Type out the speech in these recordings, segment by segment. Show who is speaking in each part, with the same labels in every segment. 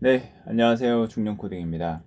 Speaker 1: 네, 안녕하세요. 중년코딩입니다.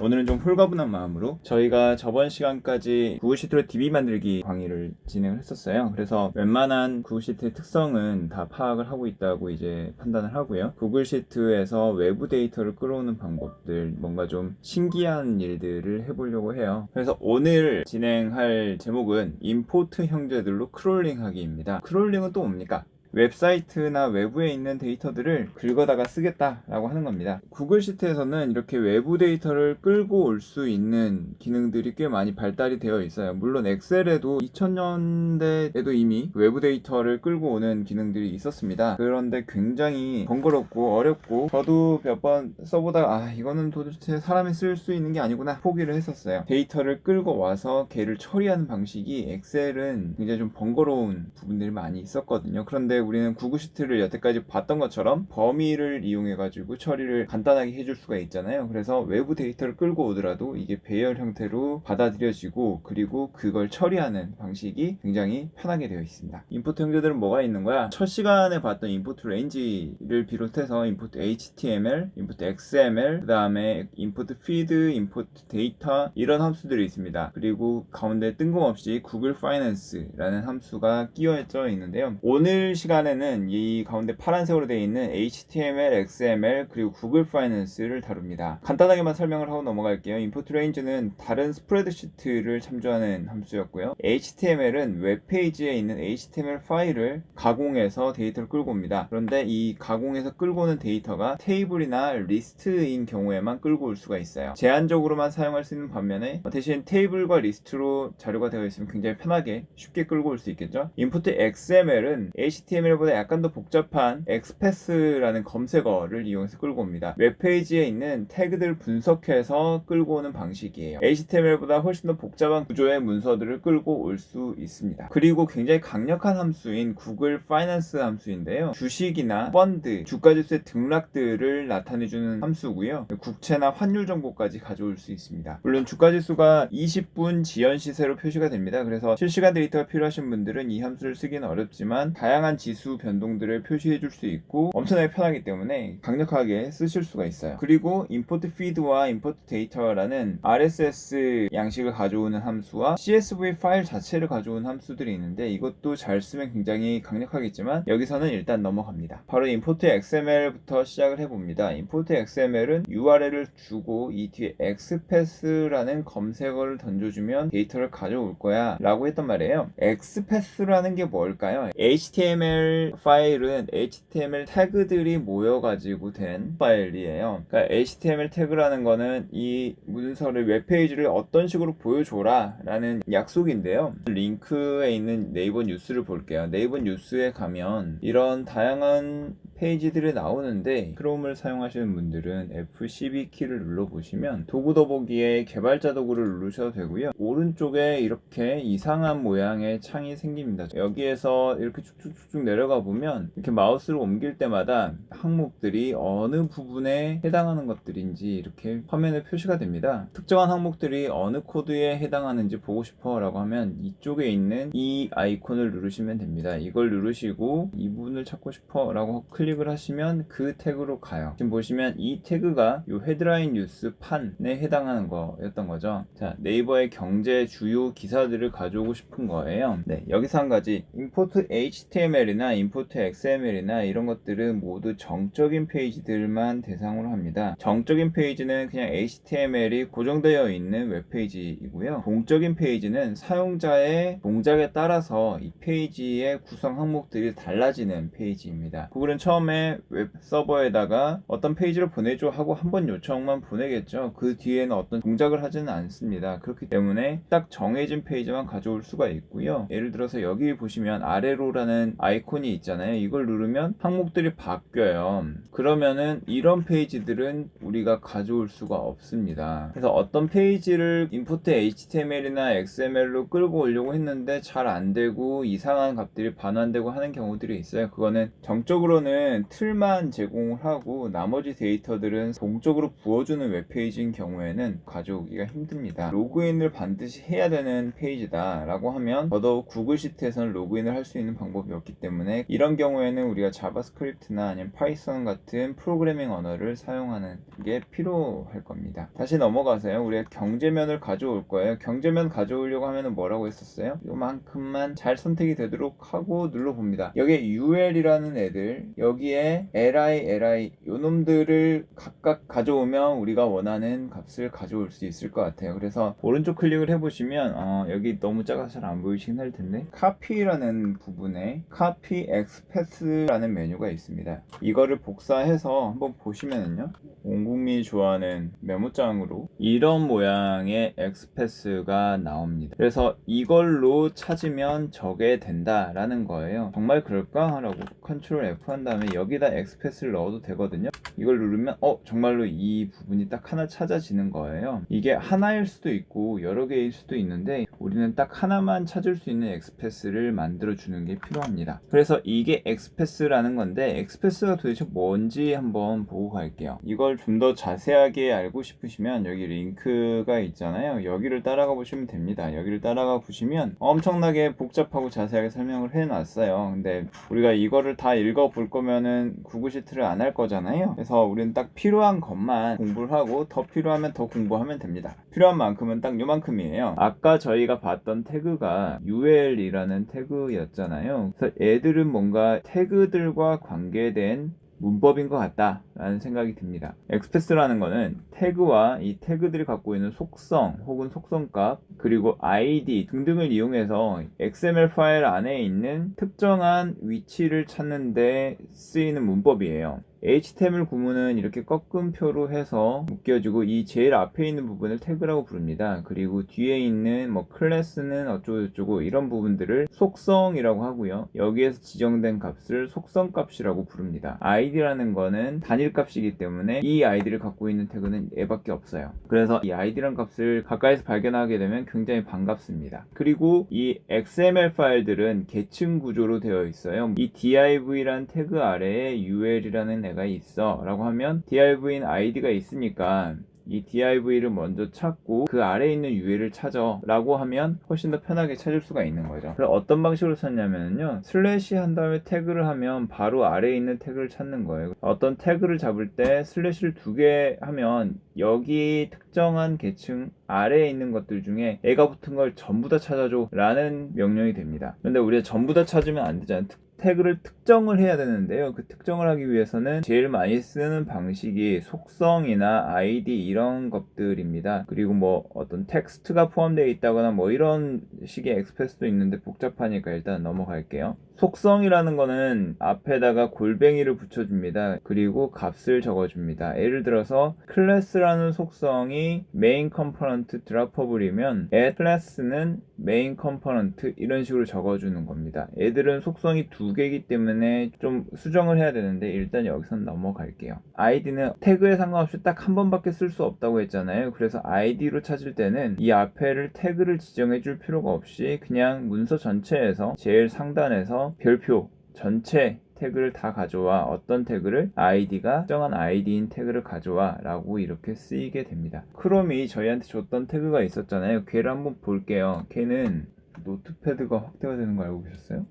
Speaker 1: 오늘은 좀 홀가분한 마음으로 저희가 저번 시간까지 구글 시트로 DB 만들기 강의를 진행을 했었어요. 그래서 웬만한 구글 시트의 특성은 다 파악을 하고 있다고 이제 판단을 하고요. 구글 시트에서 외부 데이터를 끌어오는 방법들, 뭔가 좀 신기한 일들을 해보려고 해요. 그래서 오늘 진행할 제목은 임포트 형제들로 크롤링 하기입니다. 크롤링은 또 뭡니까? 웹사이트나 외부에 있는 데이터들을 긁어다가 쓰겠다라고 하는 겁니다. 구글 시트에서는 이렇게 외부 데이터를 끌고 올 수 있는 기능들이 꽤 많이 발달이 되어 있어요. 물론 엑셀에도 2000년대에도 이미 외부 데이터를 끌고 오는 기능들이 있었습니다. 그런데 굉장히 번거롭고 어렵고 저도 몇 번 써보다가 아 이거는 도대체 사람이 쓸 수 있는 게 아니구나 포기를 했었어요. 데이터를 끌고 와서 걔를 처리하는 방식이 엑셀은 굉장히 좀 번거로운 부분들이 많이 있었거든요. 그런데 우리는 구글 시트를 여태까지 봤던 것처럼 범위를 이용해 가지고 처리를 간단하게 해줄 수가 있잖아요. 그래서 외부 데이터를 끌고 오더라도 이게 배열 형태로 받아들여지고 그리고 그걸 처리하는 방식이 굉장히 편하게 되어 있습니다. 인포트 형제들은 뭐가 있는 거야? 첫 시간에 봤던 인포트 레인지를 비롯해서 인포트 HTML, 인포트 XML, 그 다음에 인포트 피드, 인포트 데이터 이런 함수들이 있습니다. 그리고 가운데 뜬금없이 구글 파이낸스라는 함수가 끼어져 있는데요. 오늘 시간 에는 이 가운데 파란색으로 되어 있는 HTML, XML 그리고 구글 파이낸스를 다룹니다. 간단하게만 설명을 하고 넘어갈게요. 인포트 레인지는 다른 스프레드시트를 참조하는 함수였고요. HTML은 웹페이지에 있는 HTML 파일을 가공해서 데이터를 끌고 옵니다. 그런데 이 가공해서 끌고 오는 데이터가 테이블이나 리스트인 경우에만 끌고 올 수가 있어요. 제한적으로만 사용할 수 있는 반면에 대신 테이블과 리스트로 자료가 되어 있으면 굉장히 편하게 쉽게 끌고 올 수 있겠죠. 인포트 XML은 HTML 보다 약간 더 복잡한 엑스패스라는 검색어를 이용해서 끌고 옵니다. 웹페이지에 있는 태그들 분석해서 끌고 오는 방식이에요. HTML보다 훨씬 더 복잡한 구조의 문서들을 끌고 올 수 있습니다. 그리고 굉장히 강력한 함수인 구글 파이낸스 함수인데요. 주식이나 펀드, 주가지수의 등락들을 나타내주는 함수고요. 국채나 환율 정보까지 가져올 수 있습니다. 물론 주가지수가 20분 지연 시세로 표시가 됩니다. 그래서 실시간 데이터가 필요하신 분들은 이 함수를 쓰기는 어렵지만 다양한 지수 변동들을 표시해 줄 수 있고 엄청나게 편하기 때문에 강력하게 쓰실 수가 있어요. 그리고 import feed와 import data라는 RSS 양식을 가져오는 함수와 CSV 파일 자체를 가져오는 함수들이 있는데 이것도 잘 쓰면 굉장히 강력하겠지만 여기서는 일단 넘어갑니다. 바로 import XML부터 시작을 해봅니다. import XML은 URL을 주고 이 뒤에 xpath라는 검색어를 던져주면 데이터를 가져올 거야 라고 했단 말이에요. xpath라는 게 뭘까요? HTML 파일은 HTML 태그들이 모여가지고 된 파일이에요. 그러니까 HTML 태그라는 거는 이 문서를 웹페이지를 어떤 식으로 보여줘라 라는 약속인데요. 링크에 있는 네이버 뉴스를 볼게요. 네이버 뉴스에 가면 이런 다양한 페이지들이 나오는데 크롬을 사용하시는 분들은 F12 키를 눌러보시면 도구 더보기에 개발자 도구를 누르셔도 되고요. 오른쪽에 이렇게 이상한 모양의 창이 생깁니다. 여기에서 이렇게 쭉쭉쭉 내려가 보면 이렇게 마우스를 옮길 때마다 항목들이 어느 부분에 해당하는 것들인지 이렇게 화면에 표시가 됩니다. 특정한 항목들이 어느 코드에 해당하는지 보고 싶어 라고 하면 이쪽에 있는 이 아이콘을 누르시면 됩니다. 이걸 누르시고 이 부분을 찾고 싶어 라고 클릭 을 하시면 그 태그로 가요. 지금 보시면 이 태그가 이 헤드라인 뉴스 판에 해당하는 거였던 거죠. 자, 네이버의 경제 주요 기사들을 가져오고 싶은 거예요. 네, 여기서 한 가지 import HTML이나 import XML이나 이런 것들은 모두 정적인 페이지들만 대상으로 합니다. 정적인 페이지는 그냥 HTML이 고정되어 있는 웹페이지이고요. 동적인 페이지는 사용자의 동작에 따라서 이 페이지의 구성 항목들이 달라지는 페이지입니다. 구글은 처음 에 웹 서버에다가 어떤 페이지를 보내줘 하고 한 번 요청만 보내겠죠. 그 뒤에는 어떤 동작을 하지는 않습니다. 그렇기 때문에 딱 정해진 페이지만 가져올 수가 있고요. 예를 들어서 여기 보시면 아래로라는 아이콘이 있잖아요. 이걸 누르면 항목들이 바뀌어요. 그러면은 이런 페이지들은 우리가 가져올 수가 없습니다. 그래서 어떤 페이지를 인포트 HTML이나 XML로 끌고 오려고 했는데 잘 안 되고 이상한 값들이 반환되고 하는 경우들이 있어요. 그거는 정적으로는 경우에는 틀만 제공을 하고 나머지 데이터들은 동적으로 부어주는 웹페이지인 경우에는 가져오기가 힘듭니다. 로그인을 반드시 해야 되는 페이지다 라고 하면 더더욱 구글 시트에서는 로그인을 할 수 있는 방법이 없기 때문에 이런 경우에는 우리가 자바스크립트나 아니면 파이썬 같은 프로그래밍 언어를 사용하는 게 필요할 겁니다. 다시 넘어가서요. 우리가 경제면을 가져올 거예요. 경제면 가져오려고 하면 뭐라고 했었어요? 요만큼만 잘 선택이 되도록 하고 눌러봅니다. 여기에 UL이라는 애들, 여기 에 LI, LI 요 놈들을 각각 가져오면 우리가 원하는 값을 가져올 수 있을 것 같아요. 그래서 오른쪽 클릭을 해보시면 어, 여기 너무 작아서 잘 안 보이시긴 할 텐데 카피라는 부분에 카피 엑스패스라는 메뉴가 있습니다. 이거를 복사해서 한번 보시면은요. 온 국민이 좋아하는 메모장으로 이런 모양의 엑스패스가 나옵니다. 그래서 이걸로 찾으면 저게 된다라는 거예요. 정말 그럴까? 라고 컨트롤 F 한 다음에 여기다 엑스패스를 넣어도 되거든요. 이걸 누르면 어 정말로 이 부분이 딱 하나 찾아지는 거예요. 이게 하나일 수도 있고 여러 개일 수도 있는데 우리는 딱 하나만 찾을 수 있는 엑스패스를 만들어 주는 게 필요합니다. 그래서 이게 엑스패스라는 건데 엑스패스가 도대체 뭔지 한번 보고 갈게요. 이걸 좀 더 자세하게 알고 싶으시면 여기 링크가 있잖아요. 여기를 따라가 보시면 됩니다. 여기를 따라가 보시면 엄청나게 복잡하고 자세하게 설명을 해놨어요. 근데 우리가 이거를 다 읽어 볼 거면 은 구글 시트를 안 할 거잖아요. 그래서 우리는 딱 필요한 것만 공부를 하고 더 필요하면 더 공부하면 됩니다. 필요한 만큼은 딱 요만큼이에요. 아까 저희가 봤던 태그가 UL이라는 태그였잖아요. 그래서 애들은 뭔가 태그들과 관계된 문법인 것 같다 라는 생각이 듭니다. 엑스패스라는 거는 태그와 이 태그들이 갖고 있는 속성 혹은 속성값 그리고 ID 등등을 이용해서 XML 파일 안에 있는 특정한 위치를 찾는데 쓰이는 문법이에요. HTML 구문은 이렇게 꺾음표로 해서 묶여지고 이 제일 앞에 있는 부분을 태그라고 부릅니다. 그리고 뒤에 있는 뭐 클래스는 어쩌고저쩌고 이런 부분들을 속성이라고 하고요. 여기에서 지정된 값을 속성 값이라고 부릅니다. id라는 거는 단일 값이기 때문에 이 id를 갖고 있는 태그는 얘밖에 없어요. 그래서 이 id라는 값을 가까이서 발견하게 되면 굉장히 반갑습니다. 그리고 이 XML 파일들은 계층 구조로 되어 있어요. 이 div라는 태그 아래에 ul이라는 애가 있어 라고 하면 div인 id가 있으니까 이 div를 먼저 찾고 그 아래에 있는 UL을 찾아 라고 하면 훨씬 더 편하게 찾을 수가 있는 거죠. 그럼 어떤 방식으로 찾냐면요. 슬래시 한 다음에 태그를 하면 바로 아래에 있는 태그를 찾는 거예요. 어떤 태그를 잡을 때 슬래시를 두 개 하면 여기 특정한 계층 아래에 있는 것들 중에 애가 붙은 걸 전부 다 찾아줘 라는 명령이 됩니다. 그런데 우리가 전부 다 찾으면 안 되잖아요 태그를 특정을 해야 되는데요. 그 특정을 하기 위해서는 제일 많이 쓰는 방식이 속성이나 ID 이런 것들입니다. 그리고 뭐 어떤 텍스트가 포함되어 있다거나 뭐 이런 식의 엑스프레스도 있는데 복잡하니까 일단 넘어갈게요. 속성이라는 거는 앞에다가 골뱅이를 붙여줍니다. 그리고 값을 적어줍니다. 예를 들어서 클래스라는 속성이 메인 컴포넌트 드랍퍼블이면 a 클래스는 메인 컴포넌트 이런 식으로 적어주는 겁니다. 애들은 속성이 두 개이기 때문에 좀 수정을 해야 되는데 일단 여기선 넘어갈게요. id는 태그에 상관없이 딱 한 번밖에 쓸 수 없다고 했잖아요. 그래서 id로 찾을 때는 이 앞에를 태그를 지정해 줄 필요가 없이 그냥 문서 전체에서 제일 상단에서 별표 전체 태그를 다 가져와 어떤 태그를 id가 특정한 id인 태그를 가져와 라고 이렇게 쓰이게 됩니다 크롬이 저희한테 줬던 태그가 있었잖아요 걔를 한번 볼게요 걔는 노트패드가 확대가 되는 거 알고 계셨어요?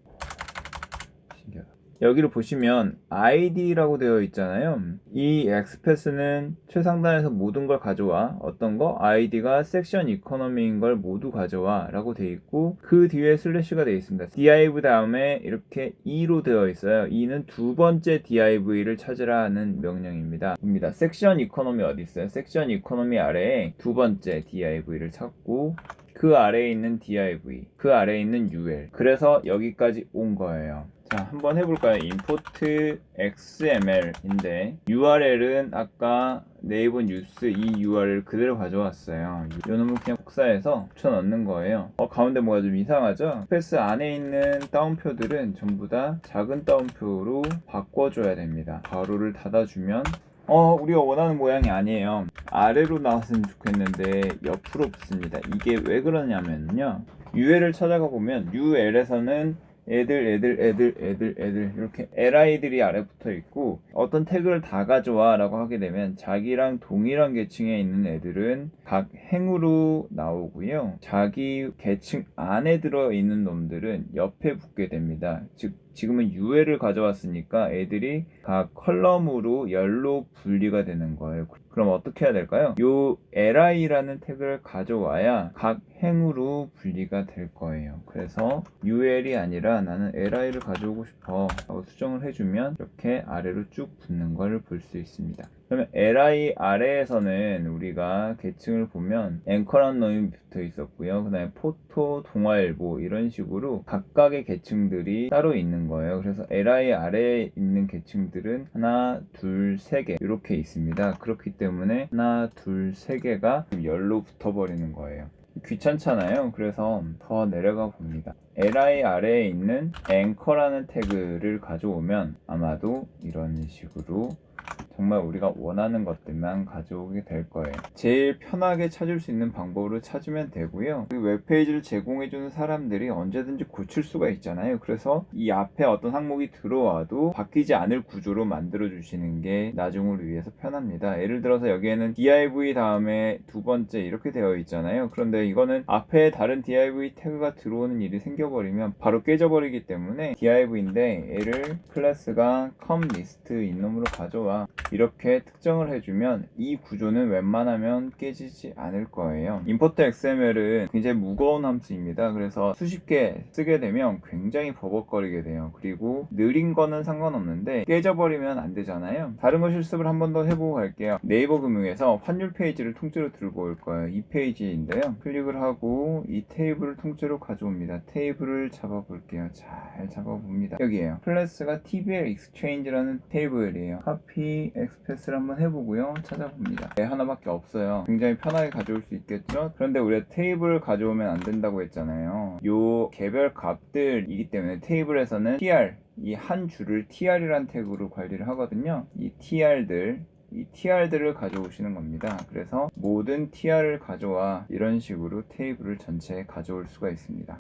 Speaker 1: 여기를 보시면 id라고 되어 있잖아요. 이 엑스패스는 최상단에서 모든 걸 가져와 어떤 거? id가 섹션 이코노미인 걸 모두 가져와 라고 되어 있고 그 뒤에 슬래시가 되어 있습니다. div 다음에 이렇게 2로 되어 있어요. 2는 두 번째 div를 찾으라 하는 명령입니다. 봅니다. 섹션 이코노미 어디 있어요? 섹션 이코노미 아래에 두 번째 div를 찾고 그 아래에 있는 div, 그 아래에 있는 ul. 그래서 여기까지 온 거예요. 자, 한번 해볼까요? import xml인데 URL은 아까 네이버 뉴스 이 URL 그대로 가져왔어요. 이 놈은 그냥 복사해서 붙여 넣는 거예요. 어, 가운데 뭐가 좀 이상하죠? 스페이스 안에 있는 따옴표들은 전부 다 작은 따옴표로 바꿔줘야 됩니다. 가로를 닫아주면 어, 우리가 원하는 모양이 아니에요. 아래로 나왔으면 좋겠는데 옆으로 붙습니다. 이게 왜 그러냐면요. UL을 찾아가 보면 UL에서는 애들, 애들, 애들, 애들, 애들 이렇게 li들이 아래 붙어 있고 어떤 태그를 다 가져와라고 하게 되면 자기랑 동일한 계층에 있는 애들은 각 행으로 나오고요. 자기 계층 안에 들어 있는 놈들은 옆에 붙게 됩니다. 즉 지금은 UL을 가져왔으니까 애들이 각 컬럼으로 열로 분리가 되는 거예요. 그럼 어떻게 해야 될까요? 요 li라는 태그를 가져와야 각 행으로 분리가 될 거예요. 그래서 ul이 아니라 나는 li를 가져오고 싶어 하고 수정을 해주면 이렇게 아래로 쭉 붙는 걸볼수 있습니다. 그러면 li 아래에서는 우리가 계층을 보면 앵커라는 놈이 붙어 있었고요. 그 다음에 포토, 동아일보 이런 식으로 각각의 계층들이 따로 있는 거예요. 그래서 li 아래에 있는 계층들은 하나, 둘, 세 개 이렇게 있습니다. 그렇기 때문에 하나, 둘, 세 개가 열로 붙어버리는 거예요. 귀찮잖아요. 그래서 더 내려가 봅니다. li 아래에 있는 앵커라는 태그를 가져오면 아마도 이런 식으로 정말 우리가 원하는 것들만 가져오게 될 거예요. 제일 편하게 찾을 수 있는 방법으로 찾으면 되고요. 그 웹페이지를 제공해주는 사람들이 언제든지 고칠 수가 있잖아요. 그래서 이 앞에 어떤 항목이 들어와도 바뀌지 않을 구조로 만들어 주시는 게 나중을 위해서 편합니다. 예를 들어서 여기에는 div 다음에 두 번째 이렇게 되어 있잖아요. 그런데 이거는 앞에 다른 div 태그가 들어오는 일이 생겨버리면 바로 깨져버리기 때문에 div인데 얘를 클래스가 come list 인놈으로 가져와 이렇게 특정을 해주면 이 구조는 웬만하면 깨지지 않을 거예요. import xml은 굉장히 무거운 함수입니다. 그래서 수십 개 쓰게 되면 굉장히 버벅거리게 돼요. 그리고 느린 거는 상관없는데 깨져버리면 안 되잖아요. 다른 거 실습을 한 번 더 해보고 갈게요. 네이버 금융에서 환율 페이지를 통째로 들고 올 거예요. 이 페이지인데요. 클릭을 하고 이 테이블을 통째로 가져옵니다. 테이블을 잡아볼게요. 잘 잡아봅니다. 여기에요. 클래스가 TBL Exchange라는 테이블이에요. copy 엑스패스를 한번 해보고요. 찾아봅니다. 네, 하나밖에 없어요. 굉장히 편하게 가져올 수 있겠죠? 그런데 우리가 테이블을 가져오면 안 된다고 했잖아요. 요 개별 값들이기 때문에 테이블에서는 tr 이 한 줄을 tr이란 태그로 관리를 하거든요. 이 tr들 이 tr들을 가져오시는 겁니다. 그래서 모든 tr을 가져와 이런 식으로 테이블을 전체에 가져올 수가 있습니다.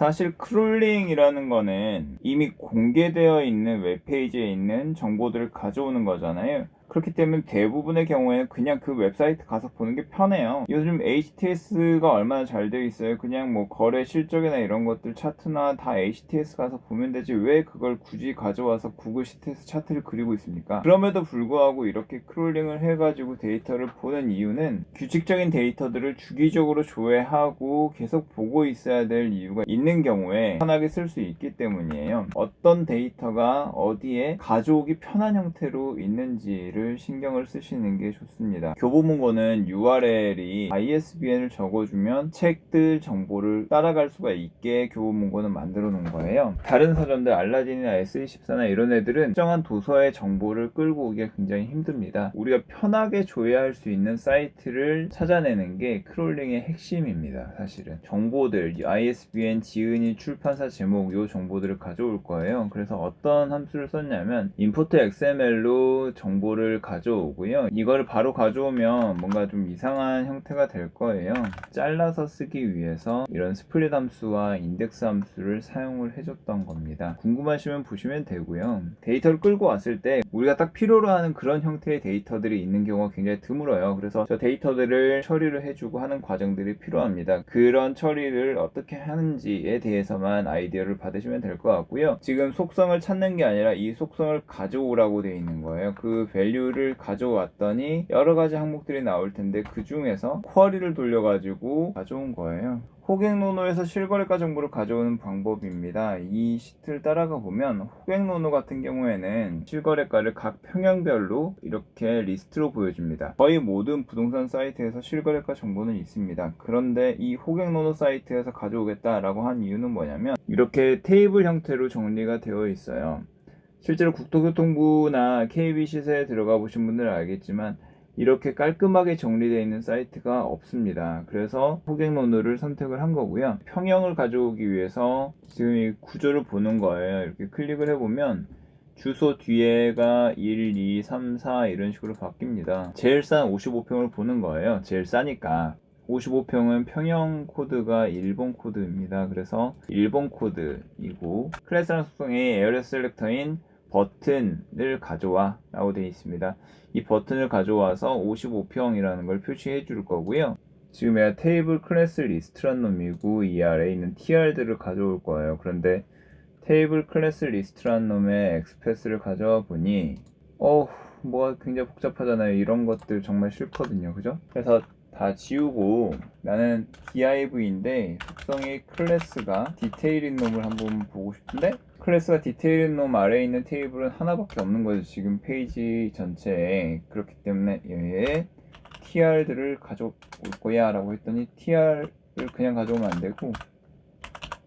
Speaker 1: 사실 크롤링이라는 거는 이미 공개되어 있는 웹페이지에 있는 정보들을 가져오는 거잖아요. 그렇기 때문에 대부분의 경우에는 그냥 그 웹사이트 가서 보는 게 편해요. 요즘 HTS가 얼마나 잘 되어 있어요. 그냥 뭐 거래 실적이나 이런 것들 차트나 다 HTS 가서 보면 되지 왜 그걸 굳이 가져와서 구글 CTS 차트를 그리고 있습니까? 그럼에도 불구하고 이렇게 크롤링을 해가지고 데이터를 보는 이유는 규칙적인 데이터들을 주기적으로 조회하고 계속 보고 있어야 될 이유가 있는 경우에 편하게 쓸 수 있기 때문이에요. 어떤 데이터가 어디에 가져오기 편한 형태로 있는지를 를 신경을 쓰시는 게 좋습니다. 교보문고는 URL이 ISBN을 적어주면 책들 정보를 따라갈 수가 있게 교보문고는 만들어 놓은 거예요. 다른 사전들 알라딘이나 SE14나 이런 애들은 특정한 도서의 정보를 끌고 오기가 굉장히 힘듭니다. 우리가 편하게 조회할 수 있는 사이트를 찾아내는 게 크롤링의 핵심입니다. 사실은 정보들 ISBN, 지은이, 출판사 제목 이 정보들을 가져올 거예요. 그래서 어떤 함수를 썼냐면 import XML로 정보를 를 가져오고요. 이걸 바로 가져오면 뭔가 좀 이상한 형태가 될 거예요. 잘라서 쓰기 위해서 이런 스플릿 함수와 인덱스 함수를 사용을 해줬던 겁니다. 궁금하시면 보시면 되고요. 데이터를 끌고 왔을 때 우리가 딱 필요로 하는 그런 형태의 데이터들이 있는 경우가 굉장히 드물어요. 그래서 저 데이터들을 처리를 해주고 하는 과정들이 필요합니다. 그런 처리를 어떻게 하는지에 대해서만 아이디어를 받으시면 될 것 같고요. 지금 속성을 찾는 게 아니라 이 속성을 가져오라고 되어 있는 거예요. 그 밸류 밸류를 가져왔더니 여러 가지 항목들이 나올 텐데 그 중에서 쿼리를 돌려가지고 가져온 거예요. 호객노노에서 실거래가 정보를 가져오는 방법입니다. 이 시트를 따라가 보면 호객노노 같은 경우에는 실거래가를 각 평형별로 이렇게 리스트로 보여줍니다. 거의 모든 부동산 사이트에서 실거래가 정보는 있습니다. 그런데 이 호객노노 사이트에서 가져오겠다라고 한 이유는 뭐냐면 이렇게 테이블 형태로 정리가 되어 있어요. 실제로 국토교통부나 KB 시세에 들어가 보신 분들은 알겠지만 이렇게 깔끔하게 정리되어 있는 사이트가 없습니다. 그래서 호객노노를 선택을 한 거고요. 평형을 가져오기 위해서 지금 이 구조를 보는 거예요. 이렇게 클릭을 해보면 주소 뒤에가 1, 2, 3, 4 이런 식으로 바뀝니다. 제일 싼 55평을 보는 거예요. 제일 싸니까. 55평은 평형 코드가 일본 코드입니다. 그래서 일본 코드이고 클래스랑 속성의 에어레스 셀렉터인 버튼을 가져와 라고 되어 있습니다. 이 버튼을 가져와서 55평이라는 걸 표시해 줄 거고요. 지금 얘가 테이블 클래스 리스트란 놈이고 이 아래에 있는 tr들을 가져올 거예요. 그런데 테이블 클래스 리스트란 놈의 엑스패스를 가져와 보니 어우 뭐가 굉장히 복잡하잖아요. 이런 것들 정말 싫거든요. 그죠? 그래서 다 지우고 나는 div인데 속성이 클래스가 디테일인 놈을 한번 보고 싶은데 클래스가 디테일인 놈 아래에 있는 테이블은 하나밖에 없는 거죠. 지금 페이지 전체에 그렇기 때문에 얘의 tr들을 가져올 거야 라고 했더니 tr을 그냥 가져오면 안 되고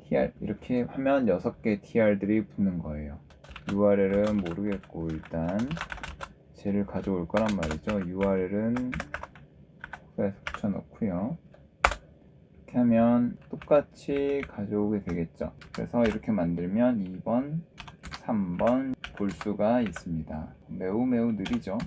Speaker 1: tr 이렇게 하면 6개 tr들이 붙는 거예요. URL은 모르겠고 일단 쟤를 가져올 거란 말이죠. URL은 후에서 붙여넣고요. 이렇게 하면 똑같이 가져오게 되겠죠. 그래서 이렇게 만들면 2번, 3번 볼 수가 있습니다. 매우 매우 느리죠.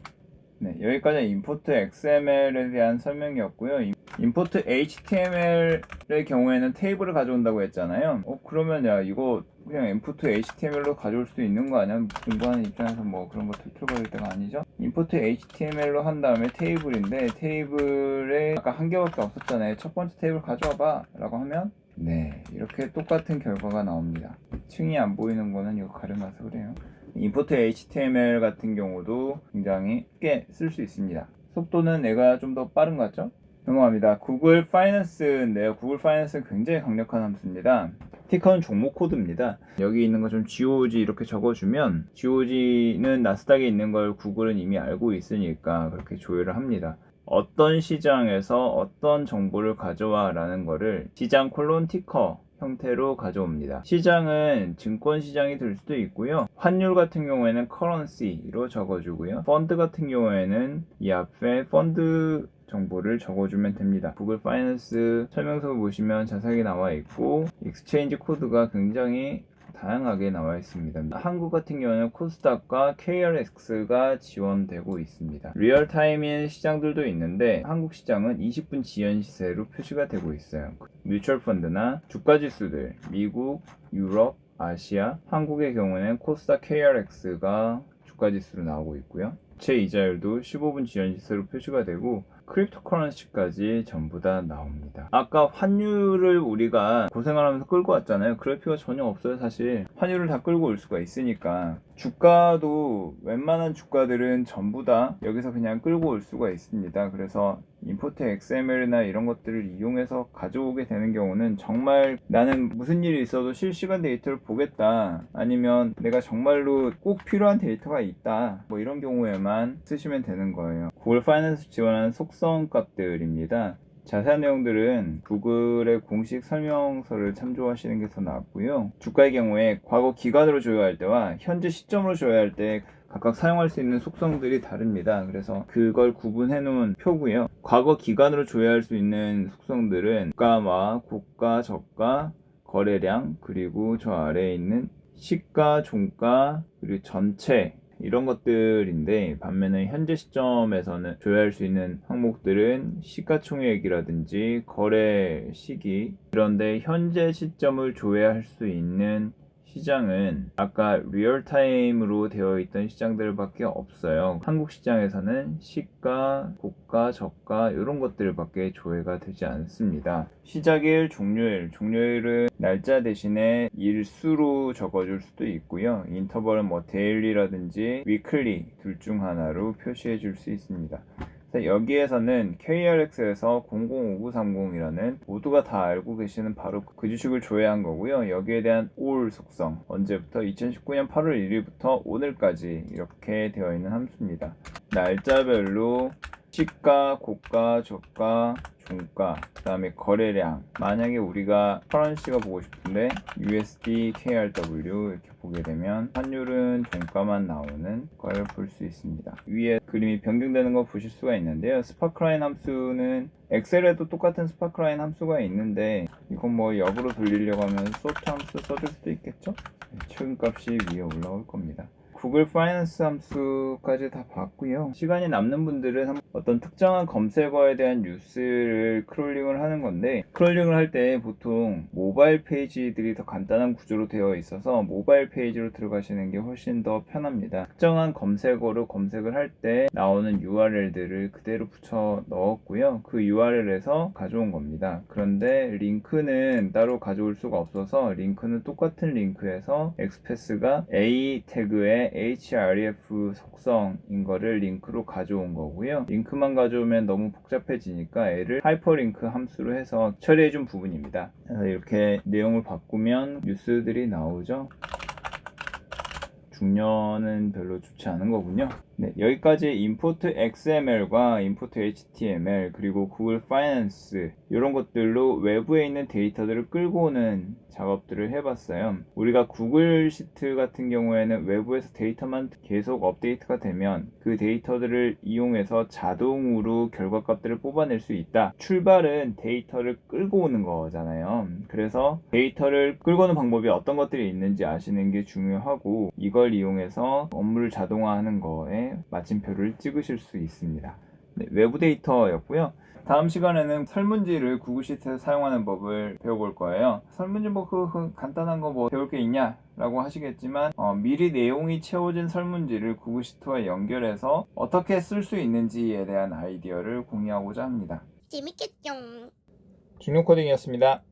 Speaker 1: 네, 여기까지 임포트 XML에 대한 설명이었고요. 임포트 HTML의 경우에는 테이블을 가져온다고 했잖아요. 어, 그러면 야, 이거 그냥 인포트 HTML로 가져올 수도 있는 거 아니야? 공부하는 입장에서 뭐 그런 거 틀틀거릴 때가 아니죠? 인포트 HTML로 한 다음에 테이블인데 테이블에 아까 한 개밖에 없었잖아요. 첫 번째 테이블 가져와 봐 라고 하면 네 이렇게 똑같은 결과가 나옵니다. 층이 안 보이는 거는 이거 가려놔서 그래요. 인포트 HTML 같은 경우도 굉장히 쉽게 쓸 수 있습니다. 속도는 내가 좀 더 빠른 것 같죠? 넘어갑니다. 구글 파이낸스인데요. 구글 파이낸스는 굉장히 강력한 함수입니다. 티커는 종목 코드입니다. 여기 있는 거 좀 GOG 이렇게 적어주면 GOG는 나스닥에 있는 걸 구글은 이미 알고 있으니까 그렇게 조회를 합니다. 어떤 시장에서 어떤 정보를 가져와 라는 거를 시장 콜론 티커 형태로 가져옵니다. 시장은 증권 시장이 될 수도 있고요. 환율 같은 경우에는 currency로 적어주고요. 펀드 같은 경우에는 이 앞에 펀드 정보를 적어주면 됩니다. 구글 파이낸스 설명서 보시면 자세하게 나와 있고 익스체인지 코드가 굉장히 다양하게 나와 있습니다. 한국 같은 경우는 코스닥과 KRX가 지원되고 있습니다. 리얼타임인 시장들도 있는데 한국 시장은 20분 지연 시세로 표시가 되고 있어요. 뮤추얼 펀드나 주가 지수들, 미국, 유럽, 아시아, 한국의 경우는 코스닥 KRX가 주가 지수로 나오고 있고요. 제 이자율도 15분 지연 시세로 표시가 되고 크립토 커런시까지 전부 다 나옵니다. 아까 환율을 우리가 고생을 하면서 끌고 왔잖아요. 그럴 필요가 전혀 없어요, 사실. 환율을 다 끌고 올 수가 있으니까. 주가도 웬만한 주가들은 전부 다 여기서 그냥 끌고 올 수가 있습니다. 그래서 임포트 XML이나 이런 것들을 이용해서 가져오게 되는 경우는 정말 나는 무슨 일이 있어도 실시간 데이터를 보겠다. 아니면 내가 정말로 꼭 필요한 데이터가 있다. 뭐 이런 경우에만 쓰시면 되는 거예요. 구글 파이낸스 지원하는 속성 값들입니다. 자세한 내용들은 구글의 공식 설명서를 참조하시는 게 더 낫고요. 주가의 경우에 과거 기간으로 조회할 때와 현재 시점으로 조회할 때 각각 사용할 수 있는 속성들이 다릅니다. 그래서 그걸 구분해 놓은 표고요. 과거 기간으로 조회할 수 있는 속성들은 주가와 고가, 저가, 거래량, 그리고 저 아래에 있는 시가, 종가, 그리고 전체 이런 것들인데 반면에 현재 시점에서는 조회할 수 있는 항목들은 시가총액이라든지 거래 시기 그런데 현재 시점을 조회할 수 있는 시장은 아까 리얼타임으로 되어 있던 시장들밖에 없어요. 한국 시장에서는 시가, 고가, 저가 이런 것들밖에 조회가 되지 않습니다. 시작일, 종료일, 종료일은 날짜 대신에 일수로 적어줄 수도 있고요. 인터벌은 뭐 데일리라든지 위클리 둘 중 하나로 표시해 줄 수 있습니다. 여기에서는 KRX에서 005930이라는 모두가 다 알고 계시는 바로 그 주식을 조회한 거고요. 여기에 대한 올 속성 언제부터 2019년 8월 1일부터 오늘까지 이렇게 되어 있는 함수입니다. 날짜별로 시가, 고가, 저가, 종가, 그 다음에 거래량. 만약에 우리가 커런시가 보고 싶은데 USD, KRW 이렇게 보게 되면 환율은 종가만 나오는 걸 볼 수 있습니다. 위에 그림이 변경되는 거 보실 수가 있는데요. 스파크라인 함수는 엑셀에도 똑같은 스파크라인 함수가 있는데 이건 뭐 역으로 돌리려고 하면 소트 함수 써줄 수도 있겠죠? 네, 최근값이 위에 올라올 겁니다. 구글 파이낸스 함수까지 다 봤고요. 시간이 남는 분들은 한- 어떤 특정한 검색어에 대한 뉴스를 크롤링을 하는 건데 크롤링을 할 때 보통 모바일 페이지들이 더 간단한 구조로 되어 있어서 모바일 페이지로 들어가시는 게 훨씬 더 편합니다. 특정한 검색어로 검색을 할 때 나오는 URL들을 그대로 붙여 넣었고요. 그 URL에서 가져온 겁니다. 그런데 링크는 따로 가져올 수가 없어서 링크는 똑같은 링크에서 엑스패스가 A 태그 의 href 속성인 거를 링크로 가져온 거고요. 링크만 가져오면 너무 복잡해지니까 얘를 하이퍼링크 함수로 해서 처리해 준 부분입니다. 이렇게 내용을 바꾸면 뉴스들이 나오죠. 중년은 별로 좋지 않은 거군요. 네, 여기까지 import XML과 import HTML 그리고 구글 파이낸스 이런 것들로 외부에 있는 데이터들을 끌고 오는 작업들을 해봤어요. 우리가 구글 시트 같은 경우에는 외부에서 데이터만 계속 업데이트가 되면 그 데이터들을 이용해서 자동으로 결과값들을 뽑아낼 수 있다. 출발은 데이터를 끌고 오는 거잖아요. 그래서 데이터를 끌고 오는 방법이 어떤 것들이 있는지 아시는 게 중요하고 이걸 이용해서 업무를 자동화하는 거에 마침표를 찍으실 수 있습니다. 네, 외부 데이터였고요. 다음 시간에는 설문지를 구글 시트에서 사용하는 법을 배워볼 거예요. 설문지 뭐 그, 그 간단한 거 뭐 배울 게 있냐? 라고 하시겠지만 어, 미리 내용이 채워진 설문지를 구글 시트와 연결해서 어떻게 쓸 수 있는지에 대한 아이디어를 공유하고자 합니다.
Speaker 2: 재밌겠죠?
Speaker 1: 중력 코딩이었습니다.